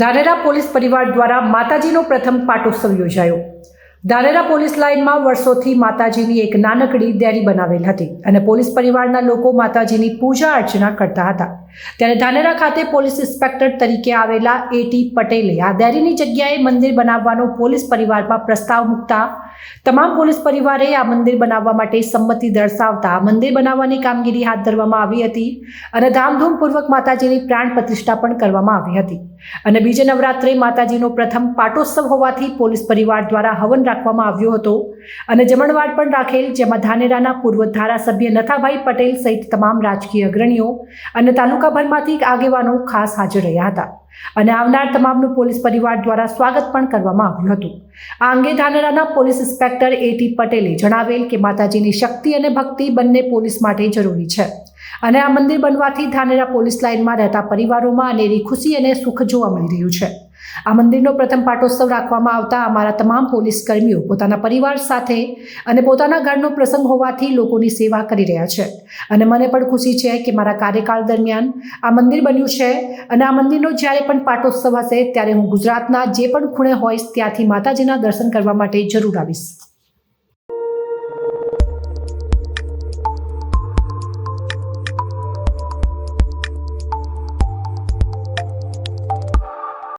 Dhanera police પરિવાર દ્વારા માતાજીનો પ્રથમ પાટોત્સવ યોજાયો. ધાનેરા પોલીસ લાઇનમાં વર્ષોથી માતાજીની એક નાનકડી ડેરી બનાવેલ હતી અને પોલીસ પરિવારના લોકો માતાજીની પૂજા અર્ચના કરતા હતા. ત્યારે ધાનેરા ખાતે પોલીસ ઇન્સ્પેક્ટર તરીકે આવેલા એટી પટેલે આ ડેરીની જગ્યાએ મંદિર બનાવવાનો પોલીસ પરિવારમાં પ્રસ્તાવ મૂકતા તમામ પોલીસ પરિવારે આ મંદિર બનાવવા માટે સંમતિ દર્શાવતા મંદિર બનાવવાની કામગીરી હાથ ધરવામાં આવી હતી અને ધામધૂમપૂર્વક માતાજીની પ્રાણ પ્રતિષ્ઠા પણ કરવામાં આવી હતી. અને બીજે નવરાત્રે માતાજીનો પ્રથમ પાટોત્સવ હોવાથી પોલીસ પરિવાર દ્વારા હવન રાખવામાં આવ્યો હતો અને જમણવાર પણ રાખેલ, જેમાં ધાનેરાના પૂર્વ ધારાસભ્ય નથાભાઈ પટેલ સહિત તમામ રાજકીય અગ્રણીઓ અને તાલુકાભરમાંથી આગેવાનો ખાસ હાજર રહ્યા હતા. અને આવનાર તમામનું પોલીસ પરિવાર દ્વારા સ્વાગત પણ કરવામાં આવ્યું હતું. આ અંગે ધાનેરાના પોલીસ ઇન્સ્પેક્ટર એટી પટેલે જણાવેલ કે માતાજીની શક્તિ અને ભક્તિ બંને પોલીસ માટે જરૂરી છે. અને આ મંદિર બનવાથી ધાનેરા પોલીસ લાઇનમાં રહેતા પરિવારોમાં અનેરી ખુશી અને સુખ જોવા મળી રહ્યું છે. આ મંદિરનો પ્રથમ પાટોત્સવ રાખવામાં આવતા અમારા તમામ પોલીસ કર્મીઓ પોતાના પરિવાર સાથે અને પોતાના ઘરનો પ્રસંગ હોવાથી લોકોની સેવા કરી રહ્યા છે. અને મને પણ ખુશી છે કે મારા કાર્યકાળ દરમિયાન આ મંદિર બન્યું છે અને આ મંદિરનો જ્યારે પણ પાટોત્સવ હશે ત્યારે હું ગુજરાતના જે પણ ખૂણે હોઈશ ત્યાંથી માતાજીના દર્શન કરવા માટે જરૂર આવીશ.